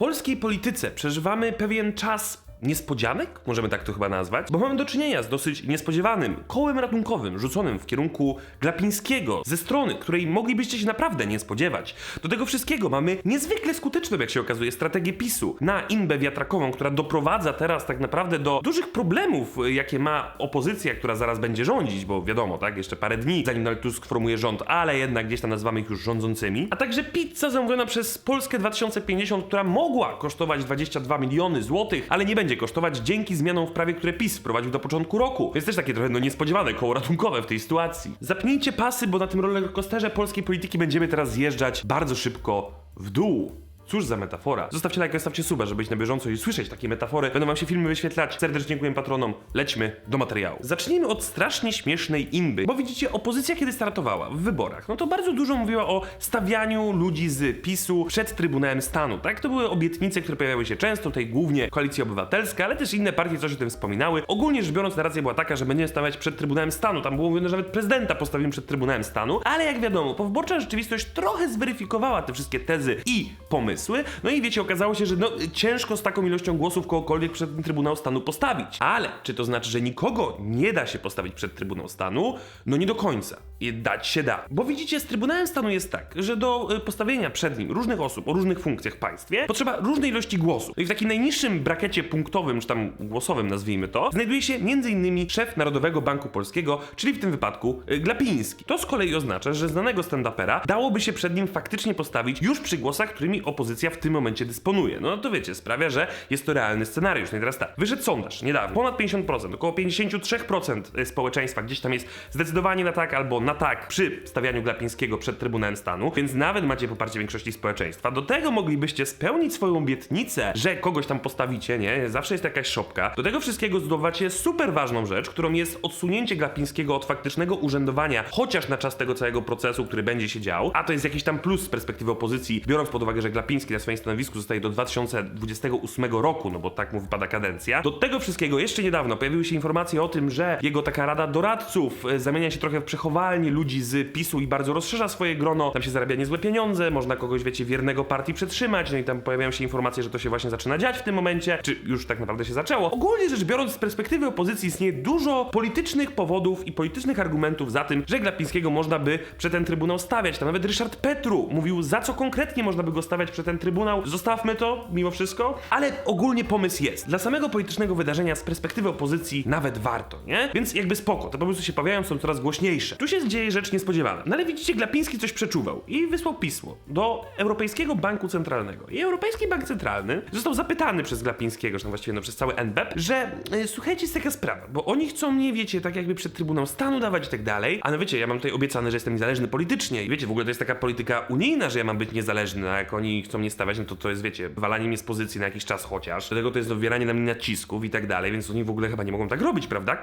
polskiej polityce przeżywamy pewien czas niespodzianek, możemy tak to chyba nazwać, bo mamy do czynienia z dosyć niespodziewanym kołem ratunkowym rzuconym w kierunku Glapińskiego ze strony, której moglibyście się naprawdę nie spodziewać. Do tego wszystkiego mamy niezwykle skuteczną, jak się okazuje, strategię PiSu na inbę wiatrakową, która doprowadza teraz tak naprawdę do dużych problemów, y, jakie ma opozycja, która zaraz będzie rządzić, bo wiadomo, tak, jeszcze parę dni zanim Donald Tusk formuje rząd, ale jednak gdzieś tam nazywamy ich już rządzącymi, a także pizza zamówiona przez Polskę 2050, która mogła kosztować 22 miliony złotych, ale nie będzie kosztować dzięki zmianom w prawie, które PiS wprowadził do początku roku. Więc też takie trochę no niespodziewane koło ratunkowe w tej sytuacji. Zapnijcie pasy, bo na tym rollercoasterze polskiej polityki będziemy teraz zjeżdżać bardzo szybko w dół. Cóż za metafora. Zostawcie lajka, zostawcie suba, żeby być na bieżąco i słyszeć takie metafory. Będą wam się filmy wyświetlać. Serdecznie dziękuję patronom. Lećmy do materiału. Zacznijmy od strasznie śmiesznej imby, bo widzicie, opozycja kiedy startowała w wyborach, no to bardzo dużo mówiła o stawianiu ludzi z PiSu przed Trybunałem Stanu, tak? To były obietnice, które pojawiały się często, tej głównie Koalicja Obywatelska, ale też inne partie coś o tym wspominały. Ogólnie rzecz biorąc, narracja była taka, że będziemy stawiać przed Trybunałem Stanu. Tam było mówione, że nawet prezydenta postawimy przed Trybunałem Stanu, ale jak wiadomo, powyborcza rzeczywistość trochę zweryfikowała te wszystkie tezy i pomysły. No i wiecie, okazało się, że no, ciężko z taką ilością głosów kogokolwiek przed ten Trybunał Stanu postawić. Ale czy to znaczy, że nikogo nie da się postawić przed Trybunał Stanu? No nie do końca. I dać się da. Bo widzicie, z Trybunałem Stanu jest tak, że do y, postawienia przed nim różnych osób o różnych funkcjach w państwie potrzeba różnej ilości głosów. No i w takim najniższym brakecie punktowym, czy tam głosowym nazwijmy to, znajduje się m.in. szef Narodowego Banku Polskiego, czyli w tym wypadku y, Glapiński. To z kolei oznacza, że znanego stand-upera dałoby się przed nim faktycznie postawić już przy głosach, którymi opozycja w tym momencie dysponuje. No to wiecie, sprawia, że jest to realny scenariusz. No i teraz tak, wyszedł sondaż niedawno, ponad 50%, około 53% społeczeństwa gdzieś tam jest zdecydowanie na tak albo na tak przy stawianiu Glapińskiego przed Trybunałem Stanu, więc nawet macie poparcie większości społeczeństwa. Do tego moglibyście spełnić swoją obietnicę, że kogoś tam postawicie, nie? Zawsze jest jakaś szopka. Do tego wszystkiego zdobywacie super ważną rzecz, którą jest odsunięcie Glapińskiego od faktycznego urzędowania, chociaż na czas tego całego procesu, który będzie się dział, a to jest jakiś tam plus z perspektywy opozycji, biorąc pod uwagę, że Glapiński na swoim stanowisku zostaje do 2028 roku, no bo tak mu wypada kadencja. Do tego wszystkiego jeszcze niedawno pojawiły się informacje o tym, że jego taka rada doradców e, zamienia się trochę w przechowalnię ludzi z PiSu i bardzo rozszerza swoje grono. Tam się zarabia niezłe pieniądze, można kogoś, wiecie, wiernego partii przetrzymać, no i tam pojawiają się informacje, że to się właśnie zaczyna dziać w tym momencie, czy już tak naprawdę się zaczęło. Ogólnie rzecz biorąc, z perspektywy opozycji istnieje dużo politycznych powodów i politycznych argumentów za tym, że Glapińskiego można by przed ten trybunał stawiać. Tam nawet Ryszard Petru mówił, za co konkretnie można by go stawiać przed ten trybunał. Zostawmy to mimo wszystko, ale ogólnie pomysł jest. Dla samego politycznego wydarzenia z perspektywy opozycji nawet warto, nie? Więc jakby spoko, te pomysły się pojawiają, są coraz głośniejsze. Tu się dzieje rzecz niespodziewana. No ale widzicie, Glapiński coś przeczuwał i wysłał pismo do Europejskiego Banku Centralnego. I Europejski Bank Centralny został zapytany przez Glapińskiego, że tam właściwie no, przez cały NBP, że e, słuchajcie, jest taka sprawa, bo oni chcą mnie, wiecie, tak jakby przed Trybunał Stanu dawać i tak dalej, a no wiecie, ja mam tutaj obiecane, że jestem niezależny politycznie i wiecie, w ogóle to jest taka polityka unijna, że ja mam być niezależny, a jak oni chcą mnie stawiać, no to to jest, wiecie, walanie mnie z pozycji na jakiś czas chociaż. Do tego to jest wywieranie na mnie nacisków i tak dalej, więc oni w ogóle chyba nie mogą tak robić, prawda?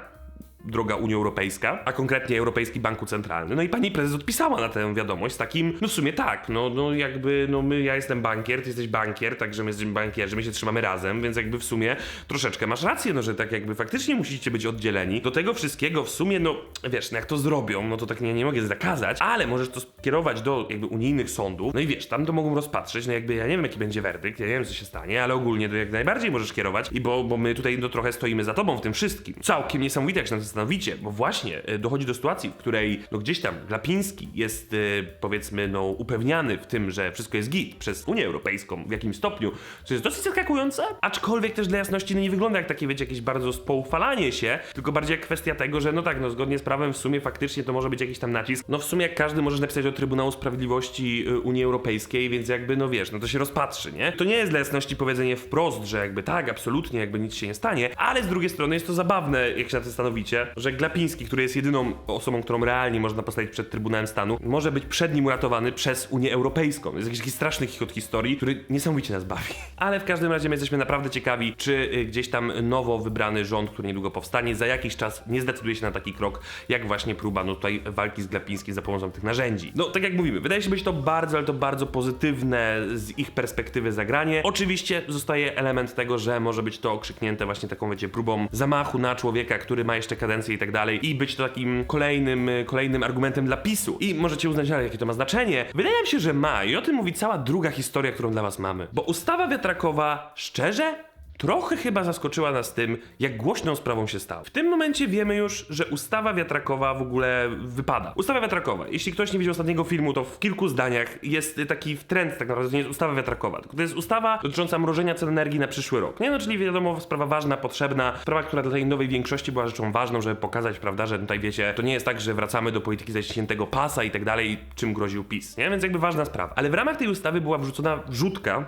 Droga Unia Europejska, a konkretnie Europejski Banku Centralny. No i pani prezes odpisała na tę wiadomość z takim, no w sumie tak, no, no jakby, no my, ja jestem bankier, ty jesteś bankier, także my jesteśmy bankierzy, my się trzymamy razem, więc jakby w sumie troszeczkę masz rację, no że tak jakby faktycznie musicie być oddzieleni. Do tego wszystkiego w sumie, no wiesz, no jak to zrobią, no to tak nie, nie mogę zakazać, ale możesz to skierować do jakby unijnych sądów, no i wiesz, tam to mogą rozpatrzeć, no jakby ja nie wiem jaki będzie werdykt, ja nie wiem co się stanie, ale ogólnie to jak najbardziej możesz kierować i bo, bo my tutaj no trochę stoimy za tobą w tym wszystkim. Całkiem niesamowite jak się na to zastanowicie, bo właśnie e, dochodzi do sytuacji, w której no gdzieś tam Glapiński jest e, powiedzmy no upewniany w tym, że wszystko jest git przez Unię Europejską w jakimś stopniu, co jest dosyć zaskakujące, aczkolwiek też dla jasności no nie wygląda jak takie wiecie jakieś bardzo spoufalanie się, tylko bardziej jak kwestia tego, że no tak, no zgodnie z prawem w sumie faktycznie to może być jakiś tam nacisk. No w sumie jak każdy możesz napisać do Trybunału Sprawiedliwości y, Unii Europejskiej, więc jakby no wiesz, no to się rozpatrzy, nie? To nie jest dla jasności powiedzenie wprost, że jakby tak, absolutnie, jakby nic się nie stanie, ale z drugiej strony jest to zabawne, jak się na to stanowicie, że Glapiński, który jest jedyną osobą, którą realnie można postawić przed Trybunałem Stanu, może być przed nim uratowany przez Unię Europejską. Jest jakiś taki straszny chichot historii, który niesamowicie nas bawi. Ale w każdym razie my jesteśmy naprawdę ciekawi, czy y, gdzieś tam nowo wybrany rząd, który niedługo powstanie, za jakiś czas nie zdecyduje się na taki krok, jak właśnie próba no tutaj walki z Glapińskim za pomocą tych narzędzi. No tak jak mówimy, wydaje się być to bardzo, ale to bardzo pozytywne z ich perspektywy zagranie. Oczywiście zostaje element tego, że może być to okrzyknięte właśnie taką, wiecie, próbą zamachu na człowieka, który ma jeszcze kadencję i tak dalej i być to takim kolejnym, y, kolejnym argumentem dla PiSu. I możecie uznać, ale jakie to ma znaczenie. Wydaje mi się, że ma i o tym mówi cała druga historia, którą dla was mamy. Bo ustawa wiatrakowa, szczerze, Trochę chyba zaskoczyła nas tym, jak głośną sprawą się stała. W tym momencie wiemy już, że ustawa wiatrakowa w ogóle wypada. Ustawa wiatrakowa. Jeśli ktoś nie widział ostatniego filmu, to w kilku zdaniach jest taki trend, tak naprawdę to nie jest ustawa wiatrakowa, tylko to jest ustawa dotycząca mrożenia cen energii na przyszły rok. Nie, no czyli wiadomo, sprawa ważna, potrzebna, sprawa, która dla tej nowej większości była rzeczą ważną, żeby pokazać, prawda, że tutaj wiecie, to nie jest tak, że wracamy do polityki zaciśniętego pasa i tak dalej, czym groził PiS, nie? Więc jakby ważna sprawa. Ale w ramach tej ustawy była wrzucona wrzutka,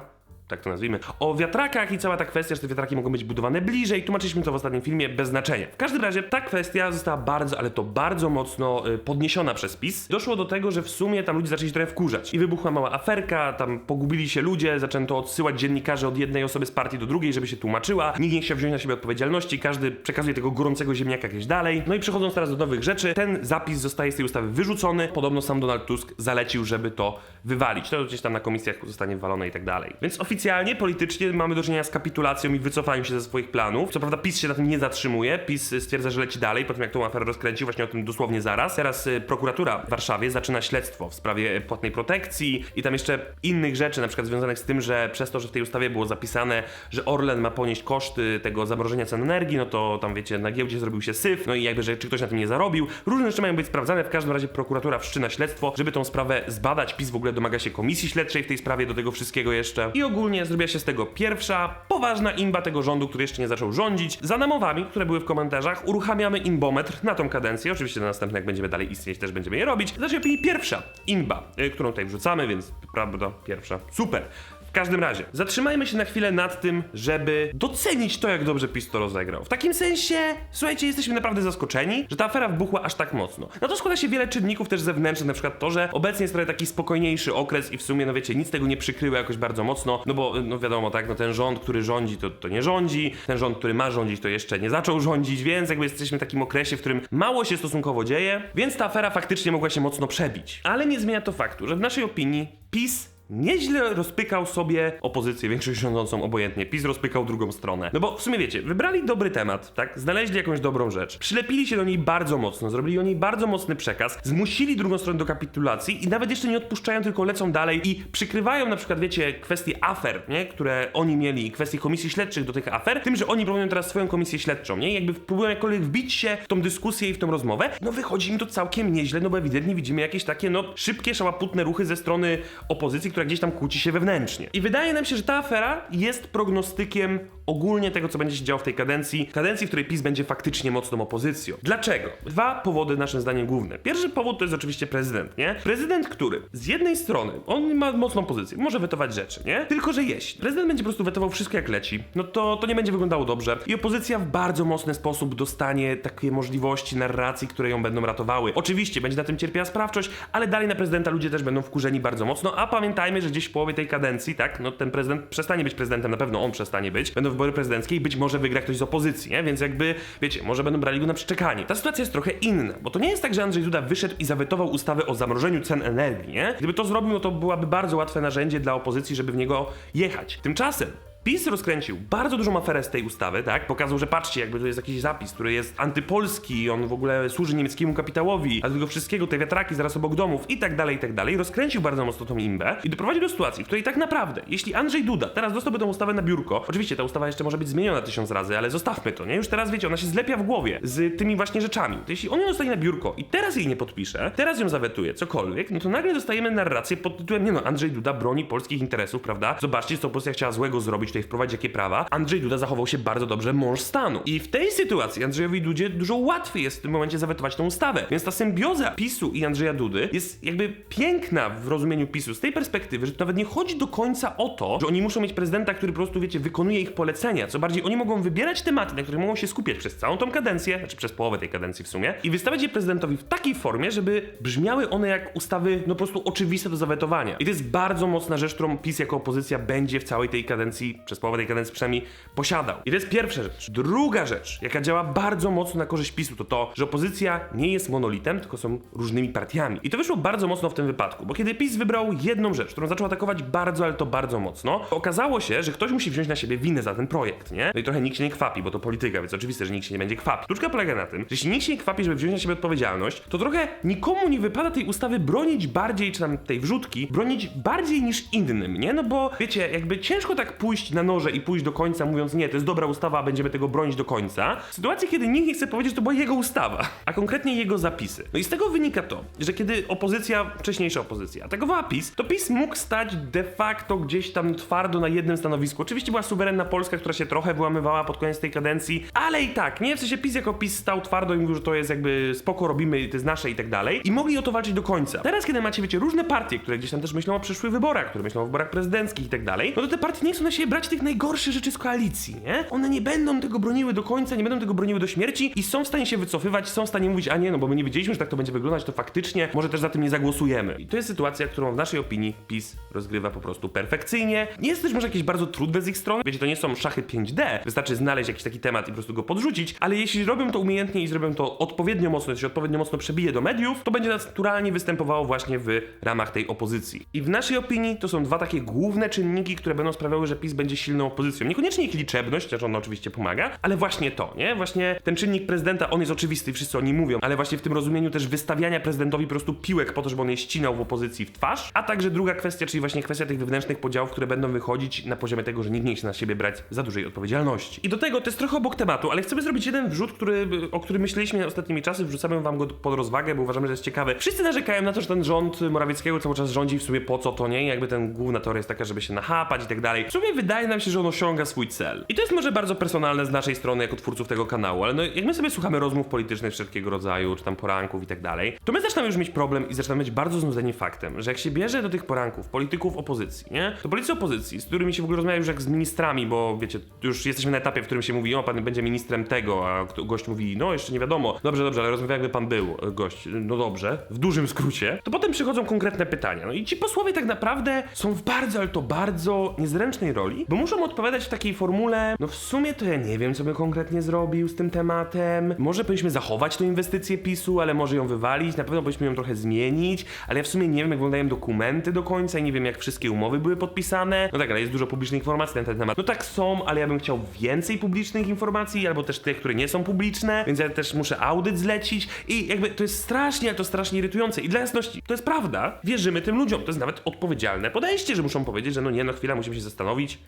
tak to nazwijmy, o wiatrakach i cała ta kwestia, że te wiatraki mogą być budowane bliżej. Tłumaczyliśmy to w ostatnim filmie bez znaczenia. W każdym razie ta kwestia została bardzo, ale to bardzo mocno y, podniesiona przez PiS. Doszło do tego, że w sumie tam ludzie zaczęli się trochę wkurzać. I wybuchła mała aferka, tam pogubili się ludzie, zaczęto odsyłać dziennikarzy od jednej osoby z partii do drugiej, żeby się tłumaczyła. Nikt nie chciał wziąć na siebie odpowiedzialności, każdy przekazuje tego gorącego ziemniaka gdzieś dalej. No i przechodząc teraz do nowych rzeczy, ten zapis zostaje z tej ustawy wyrzucony. Podobno sam Donald Tusk zalecił, żeby to wywalić. To gdzieś tam na komisjach zostanie wywalone i tak dalej. Więc oficjalnie, politycznie mamy do czynienia z kapitulacją i wycofaniem się ze swoich planów. Co prawda PiS się na tym nie zatrzymuje. PiS stwierdza, że leci dalej, po tym jak tą aferę rozkręcił, właśnie o tym dosłownie zaraz. Teraz y, prokuratura w Warszawie zaczyna śledztwo w sprawie płatnej protekcji i tam jeszcze innych rzeczy, na przykład związanych z tym, że przez to, że w tej ustawie było zapisane, że Orlen ma ponieść koszty tego zamrożenia cen energii, no to tam wiecie, na giełdzie zrobił się syf, no i jakby, że czy ktoś na tym nie zarobił. Różne rzeczy mają być sprawdzane, w każdym razie prokuratura wszczyna śledztwo, żeby tą sprawę zbadać. PiS w ogóle domaga się komisji śledczej w tej sprawie do tego wszystkiego jeszcze. I ogólnie zrobiła się z tego pierwsza, poważna imba tego rządu, który jeszcze nie zaczął rządzić. Za namowami, które były w komentarzach, uruchamiamy imbometr na tą kadencję. Oczywiście na następne, jak będziemy dalej istnieć, też będziemy je robić. Opinii pierwsza imba, y, którą tutaj wrzucamy, więc prawda, pierwsza. Super. W każdym razie, zatrzymajmy się na chwilę nad tym, żeby docenić to, jak dobrze PiS to rozegrał. W takim sensie, słuchajcie, jesteśmy naprawdę zaskoczeni, że ta afera wybuchła aż tak mocno. Na to składa się wiele czynników też zewnętrznych, na przykład to, że obecnie jest trochę taki spokojniejszy okres i w sumie, no wiecie, nic tego nie przykryło jakoś bardzo mocno, no bo, no wiadomo, tak, no ten rząd, który rządzi, to, to nie rządzi, ten rząd, który ma rządzić, to jeszcze nie zaczął rządzić, więc jakby jesteśmy w takim okresie, w którym mało się stosunkowo dzieje, więc ta afera faktycznie mogła się mocno przebić. Ale nie zmienia to faktu, że w naszej opinii PiS nieźle rozpykał sobie opozycję, większość rządzącą obojętnie. PiS rozpykał drugą stronę. No bo w sumie wiecie, wybrali dobry temat, tak? Znaleźli jakąś dobrą rzecz, przylepili się do niej bardzo mocno, zrobili o niej bardzo mocny przekaz, zmusili drugą stronę do kapitulacji i nawet jeszcze nie odpuszczają, tylko lecą dalej i przykrywają na przykład, wiecie, kwestie afer, nie? Które oni mieli i kwestie komisji śledczych do tych afer, tym, że oni proponują teraz swoją komisję śledczą, nie? Jakby próbują jakkolwiek wbić się w tą dyskusję i w tą rozmowę, no wychodzi im to całkiem nieźle, no bo ewidentnie widzimy jakieś takie, no, szybkie, szałaputne ruchy ze strony opozycji, która gdzieś tam kłóci się wewnętrznie. I wydaje nam się, że ta afera jest prognostykiem ogólnie tego, co będzie się działo w tej kadencji, kadencji, w której PiS będzie faktycznie mocną opozycją. Dlaczego? Dwa powody naszym zdaniem główne. Pierwszy powód to jest oczywiście prezydent, nie? Prezydent, który z jednej strony, on ma mocną pozycję, może wetować rzeczy, nie? Tylko, że jeśli prezydent będzie po prostu wetował wszystko jak leci, no to to nie będzie wyglądało dobrze i opozycja w bardzo mocny sposób dostanie takie możliwości narracji, które ją będą ratowały. Oczywiście będzie na tym cierpiała sprawczość, ale dalej na prezydenta ludzie też będą wkurzeni bardzo mocno, a pamiętajmy, że gdzieś w połowie tej kadencji, tak, no ten prezydent przestanie być prezydentem, na pewno on przestanie być, będą wybory prezydenckie i być może wygra ktoś z opozycji, nie? Więc jakby, wiecie, może będą brali go na przeczekanie. Ta sytuacja jest trochę inna, bo to nie jest tak, że Andrzej Duda wyszedł i zawetował ustawę o zamrożeniu cen energii, nie? Gdyby to zrobił, no to byłaby bardzo łatwe narzędzie dla opozycji, żeby w niego jechać. Tymczasem PiS rozkręcił bardzo dużą aferę z tej ustawy, tak? Pokazał, że patrzcie, jakby to jest jakiś zapis, który jest antypolski, on w ogóle służy niemieckiemu kapitałowi, a tego wszystkiego, te wiatraki zaraz obok domów i tak dalej, i tak dalej. Rozkręcił bardzo mocno tą imbę i doprowadził do sytuacji, w której tak naprawdę, jeśli Andrzej Duda teraz dostałby tą ustawę na biurko, oczywiście ta ustawa jeszcze może być zmieniona tysiąc razy, ale zostawmy to, nie? Już teraz wiecie, ona się zlepia w głowie z tymi właśnie rzeczami. To jeśli on ją dostanie na biurko i teraz jej nie podpisze, teraz ją zawetuje, cokolwiek, no to nagle dostajemy narrację pod tytułem, nie no, Andrzej Duda broni polskich interesów, prawda? Zobaczcie, co opozycja chciała złego zrobić, tutaj wprowadzić jakie prawa. Andrzej Duda zachował się bardzo dobrze, mąż stanu. I w tej sytuacji Andrzejowi Dudzie dużo łatwiej jest w tym momencie zawetować tą ustawę. Więc ta symbioza PiSu i Andrzeja Dudy jest jakby piękna w rozumieniu PiSu z tej perspektywy, że to nawet nie chodzi do końca o to, że oni muszą mieć prezydenta, który po prostu, wiecie, wykonuje ich polecenia. Co bardziej, oni mogą wybierać tematy, na których mogą się skupiać przez całą tą kadencję, znaczy przez połowę tej kadencji w sumie, i wystawiać je prezydentowi w takiej formie, żeby brzmiały one jak ustawy, no po prostu oczywiste do zawetowania. I to jest bardzo mocna rzecz, którą PiS jako opozycja będzie w całej tej kadencji przez połowę tej kadencji przynajmniej posiadał. I to jest pierwsza rzecz. Druga rzecz, jaka działa bardzo mocno na korzyść PiSu, to to, że opozycja nie jest monolitem, tylko są różnymi partiami. I to wyszło bardzo mocno w tym wypadku, bo kiedy PiS wybrał jedną rzecz, którą zaczął atakować bardzo, ale to bardzo mocno, okazało się, że ktoś musi wziąć na siebie winę za ten projekt, nie? No i trochę nikt się nie kwapi, bo to polityka, więc oczywiste, że nikt się nie będzie kwapił. Sztuczka polega na tym, że jeśli nikt się nie kwapi, żeby wziąć na siebie odpowiedzialność, to trochę nikomu nie wypada tej ustawy bronić bardziej, czy tam tej wrzutki, bronić bardziej niż innym, nie? No bo wiecie, jakby ciężko tak pójść na noże i pójść do końca, mówiąc, nie, to jest dobra ustawa, będziemy tego bronić do końca. W sytuacji, kiedy nikt nie chce powiedzieć, że to była jego ustawa, a konkretnie jego zapisy. No i z tego wynika to, że kiedy opozycja, wcześniejsza opozycja, atakowała PiS, to PiS mógł stać de facto gdzieś tam twardo na jednym stanowisku. Oczywiście była suwerenna Polska, która się trochę wyłamywała pod koniec tej kadencji, ale i tak, nie? W sensie PiS jako PiS stał twardo i mówił, że to jest jakby spoko, robimy, to jest nasze i tak dalej. I mogli o to walczyć do końca. Teraz, kiedy macie, wiecie, różne partie, które gdzieś tam też myślą o przyszłych wyborach, które myślą o wyborach prezydenckich i tak dalej, no to te partie nie chcą na siebie brać tych najgorszych rzeczy z koalicji, nie? One nie będą tego broniły do końca, nie będą tego broniły do śmierci i są w stanie się wycofywać, są w stanie mówić, a nie, no bo my nie wiedzieliśmy, że tak to będzie wyglądać, to faktycznie może też za tym nie zagłosujemy. I to jest sytuacja, którą w naszej opinii PiS rozgrywa po prostu perfekcyjnie. Nie jest też może jakieś bardzo trudne z ich strony, wiecie, to nie są szachy 5D, wystarczy znaleźć jakiś taki temat i po prostu go podrzucić, ale jeśli robią to umiejętnie i zrobią to odpowiednio mocno, jeśli odpowiednio mocno przebije do mediów, to będzie naturalnie występowało właśnie w ramach tej opozycji. I w naszej opinii to są dwa takie główne czynniki, które będą sprawiały, że PiS będzie silną opozycją. Niekoniecznie ich liczebność, chociaż ona oczywiście pomaga, ale właśnie to, nie? Właśnie ten czynnik prezydenta, on jest oczywisty wszyscy o nim mówią, ale właśnie w tym rozumieniu też wystawiania prezydentowi po prostu piłek po to, żeby on je ścinał w opozycji w twarz, a także druga kwestia, czyli właśnie kwestia tych wewnętrznych podziałów, które będą wychodzić na poziomie tego, że nikt nie chce na siebie brać za dużej odpowiedzialności. I do tego, to jest trochę obok tematu, ale chcemy zrobić jeden wrzut, który, o którym myśleliśmy ostatnimi czasy, wrzucamy wam go pod rozwagę, bo uważamy, że jest ciekawy. Wszyscy narzekają na to, że ten rząd Morawieckiego cały czas rządzi w sumie po co to nie, jakby ten główna teoria jest taka, żeby się nachapać i tak dalej. W sumie wydaje nam się, że on osiąga swój cel. I to jest może bardzo personalne z naszej strony jako twórców tego kanału, ale no jak my sobie słuchamy rozmów politycznych wszelkiego rodzaju, czy tam poranków i tak dalej, to my zaczynamy już mieć problem i zaczynamy być bardzo znudzeni faktem, że jak się bierze do tych poranków polityków opozycji, nie? To politycy opozycji, z którymi się w ogóle rozmawia już jak z ministrami, bo wiecie, już jesteśmy na etapie, w którym się mówi, o pan będzie ministrem tego, a gość mówi, no jeszcze nie wiadomo. Dobrze, dobrze, ale rozmawia jakby pan był e, gość. No dobrze, w dużym skrócie. To potem przychodzą konkretne pytania. No i ci posłowie tak naprawdę są w bardzo, ale to bardzo niezręcznej roli, bo muszą odpowiadać w takiej formule, no w sumie to ja nie wiem, co bym konkretnie zrobił z tym tematem. Może powinniśmy zachować tę inwestycję PiSu, ale może ją wywalić, na pewno powinniśmy ją trochę zmienić, ale ja w sumie nie wiem, jak wyglądają dokumenty do końca i nie wiem, jak wszystkie umowy były podpisane. No tak, ale jest dużo publicznych informacji na ten temat. No tak są, ale ja bym chciał więcej publicznych informacji, albo też tych, które nie są publiczne, więc ja też muszę audyt zlecić i jakby to jest strasznie, ale to strasznie irytujące. I dla jasności, to jest prawda, wierzymy tym ludziom, to jest nawet odpowiedzialne podejście, że muszą powiedzieć, że no nie, no chwila, musimy się zastanowić,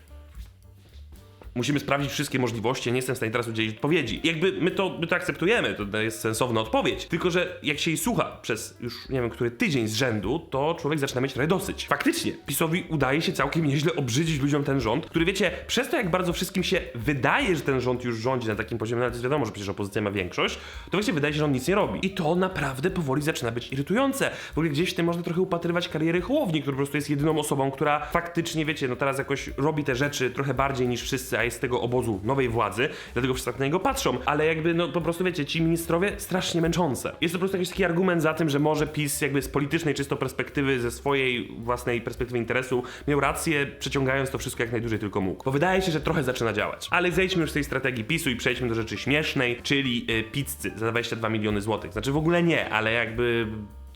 Musimy sprawdzić wszystkie możliwości, nie jestem w stanie teraz udzielić odpowiedzi. Jakby my to, my to akceptujemy, to jest sensowna odpowiedź. Tylko, że jak się jej słucha przez już nie wiem, który tydzień z rzędu, to człowiek zaczyna mieć trochę dosyć. Faktycznie, PiSowi udaje się całkiem nieźle obrzydzić ludziom ten rząd, który wiecie, przez to jak bardzo wszystkim się wydaje, że ten rząd już rządzi na takim poziomie, nawet jest wiadomo, że przecież opozycja ma większość, to właśnie wydaje się, że on nic nie robi. I to naprawdę powoli zaczyna być irytujące. W ogóle gdzieś w tym można trochę upatrywać kariery Hołowni, który po prostu jest jedyną osobą, która faktycznie, wiecie, no teraz jakoś robi te rzeczy trochę bardziej niż wszyscy, jest z tego obozu nowej władzy, dlatego wszyscy tak na niego patrzą, ale jakby, no po prostu wiecie, ci ministrowie strasznie męczące. Jest to po prostu jakiś taki argument za tym, że może PiS jakby z politycznej czysto perspektywy, ze swojej własnej perspektywy interesu miał rację, przeciągając to wszystko jak najdłużej tylko mógł. Bo wydaje się, że trochę zaczyna działać. Ale zejdźmy już z tej strategii PiSu i przejdźmy do rzeczy śmiesznej, czyli y, pizzy za 22 miliony złotych. Znaczy w ogóle nie, ale jakby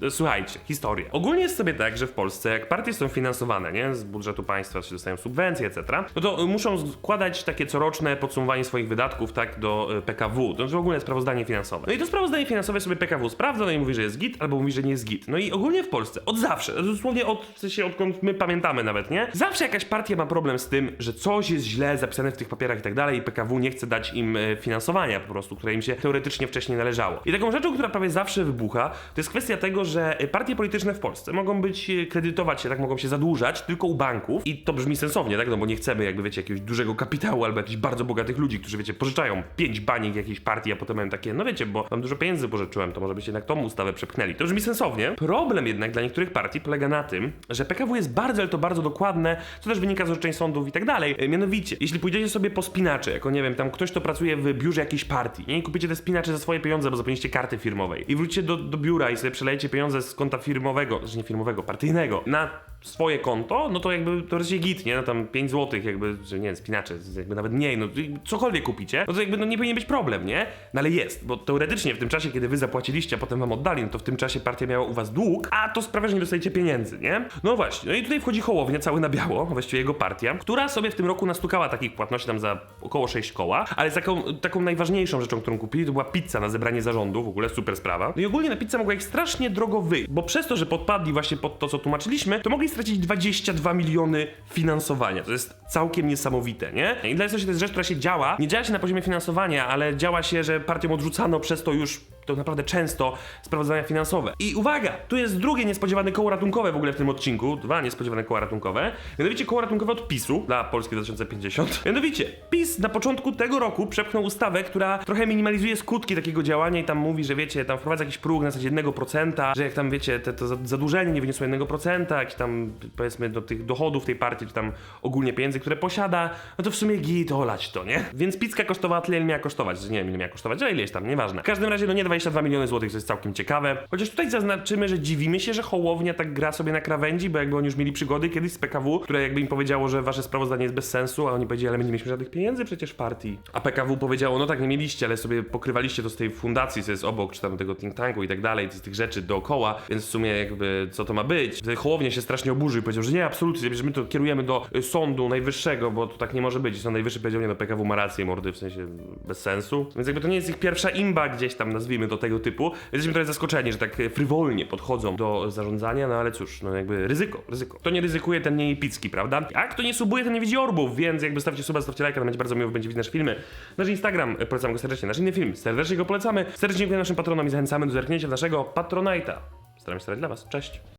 Słuchajcie, historia. Ogólnie jest sobie tak, że w Polsce, jak partie są finansowane, nie, z budżetu państwa, czy dostają subwencje, etc., no to muszą składać takie coroczne podsumowanie swoich wydatków, tak, do y, PKW. To jest w ogóle sprawozdanie finansowe. No i to sprawozdanie finansowe sobie PKW sprawdza, no i mówi, że jest git, albo mówi, że nie jest git. No i ogólnie w Polsce, od zawsze, dosłownie od, w sensie odkąd my pamiętamy nawet, nie? Zawsze jakaś partia ma problem z tym, że coś jest źle zapisane w tych papierach i tak dalej i PKW nie chce dać im y, finansowania po prostu, które im się teoretycznie wcześniej należało. I taką rzeczą, która prawie zawsze wybucha, to jest kwestia tego, że partie polityczne w Polsce mogą być, y, kredytować się, tak mogą się zadłużać tylko u banków i to brzmi sensownie, tak? No bo nie chcemy jakby, wiecie, jakiegoś dużego kapitału albo jakichś bardzo bogatych ludzi, którzy, wiecie, pożyczają pięć baniek jakiejś partii, a potem mają takie, no wiecie, bo mam dużo pieniędzy pożyczyłem, to może byście jednak tą ustawę przepchnęli. To brzmi sensownie. Problem jednak dla niektórych partii polega na tym, że PKW jest bardzo, ale to bardzo dokładne, co też wynika z orzeczeń sądów i tak dalej. E, Mianowicie, jeśli pójdziecie sobie po spinacze, jako nie wiem, tam ktoś, kto pracuje w biurze jakiejś partii, nie? I kupicie te spinacze za swoje pieniądze, bo zapomnieliście karty firmowej i wrócicie do, do biura i sobie przelejecie pieniądze z konta firmowego, znaczy nie firmowego, partyjnego, na swoje konto, no to jakby to jest git, nie? No tam 5 zł jakby, że nie wiem, spinacze, jakby nawet mniej, no cokolwiek kupicie, no to jakby no nie powinien być problem, nie? No ale jest, bo teoretycznie w tym czasie, kiedy wy zapłaciliście, a potem wam oddali, no to w tym czasie partia miała u was dług, a to sprawia, że nie dostajecie pieniędzy, nie? No właśnie, no i tutaj wchodzi Hołownia cały na biało, właściwie jego partia, która sobie w tym roku nastukała takich płatności tam za około 6 koła, ale taką, taką najważniejszą rzeczą, którą kupili, to była pizza na zebranie zarządu, w ogóle super sprawa. No i ogólnie na pizzę mogła ich strasznie drogo wyjść, bo przez to, że podpadli właśnie pod to, co tłumaczyliśmy, to mogli stracić 22 miliony finansowania. To jest całkiem niesamowite, nie? I dla to jest rzecz, która się działa. Nie działa się na poziomie finansowania, ale działa się, że partiom odrzucano przez to już to naprawdę często sprawozdania finansowe. I uwaga, tu jest drugie niespodziewane koło ratunkowe w ogóle w tym odcinku. Dwa niespodziewane koła ratunkowe. Mianowicie koło ratunkowe od PiSu dla Polski 2050. Mianowicie, PiS na początku tego roku przepchnął ustawę, która trochę minimalizuje skutki takiego działania i tam mówi, że wiecie, tam wprowadza jakiś próg na zasadzie 1%, że jak tam wiecie, te, to za- zadłużenie nie wyniosło 1%, jak tam powiedzmy do tych dochodów tej partii, czy tam ogólnie pieniędzy, które posiada, no to w sumie git olać to, nie? Więc pizka kosztowała tyle, ile miała kosztować, że nie wiem ile miała kosztować, ale ileś tam, nieważne. W każdym razie, no nie 22 miliony złotych, to jest całkiem ciekawe. Chociaż tutaj zaznaczymy, że dziwimy się, że Hołownia tak gra sobie na krawędzi, bo jakby oni już mieli przygody kiedyś z PKW, które jakby im powiedziało, że wasze sprawozdanie jest bez sensu, a oni powiedzieli, ale my nie mieliśmy żadnych pieniędzy przecież w partii. A PKW powiedziało, no tak, nie mieliście, ale sobie pokrywaliście to z tej fundacji, co jest obok, czy tam tego think tanku i tak dalej, z tych rzeczy dookoła, więc w sumie jakby co to ma być? Hołownia się strasznie oburzył i powiedział, że nie, absolutnie, że my to kierujemy do y, sądu najwyższego, bo to tak nie może być. Sąd najwyższy powiedział, nie no, PKW ma rację, mordy, w sensie bez sensu. Więc jakby to nie jest ich pierwsza imba gdzieś tam, nazwijmy to tego typu. Jesteśmy trochę zaskoczeni, że tak frywolnie podchodzą do zarządzania, no ale cóż, no jakby ryzyko, ryzyko. Kto nie ryzykuje, ten nie picki, prawda? A kto nie subuje, ten nie widzi orbów, więc jakby stawcie suba, stawcie lajka, to będzie bardzo miło, będzie widać nasze filmy. Nasz Instagram, y, polecamy go serdecznie, nasz inny film, serdecznie go polecamy. Serdecznie dziękuję naszym patronom i zachęcamy do zerknięcia naszego Patronite'a. Staram się starać dla was. Cześć!